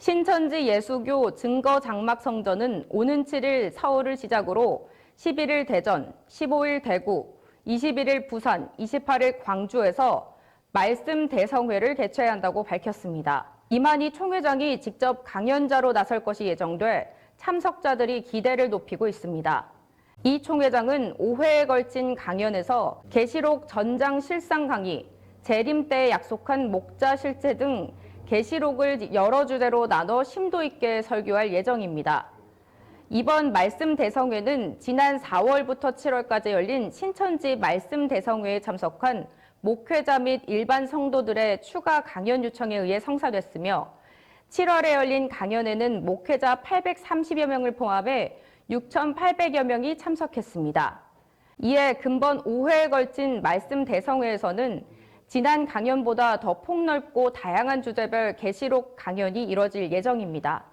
신천지 예수교 증거 장막 성전은 오는 7일 서울을 시작으로 11일 대전, 15일 대구, 21일 부산, 28일 광주에서 말씀 대성회를 개최한다고 밝혔습니다. 이만희 총회장이 직접 강연자로 나설 것이 예정돼 참석자들이 기대를 높이고 있습니다. 이 총회장은 5회에 걸친 강연에서 계시록 전장 실상 강의, 재림 때 약속한 목자 실제 등 계시록을 여러 주제로 나눠 심도 있게 설교할 예정입니다. 이번 말씀 대성회는 지난 4월부터 7월까지 열린 신천지 말씀 대성회에 참석한 목회자 및 일반 성도들의 추가 강연 요청에 의해 성사됐으며 7월에 열린 강연에는 목회자 830여 명을 포함해 6,800여 명이 참석했습니다. 이에 근본 5회에 걸친 말씀 대성회에서는 지난 강연보다 더 폭넓고 다양한 주제별 계시록 강연이 이뤄질 예정입니다.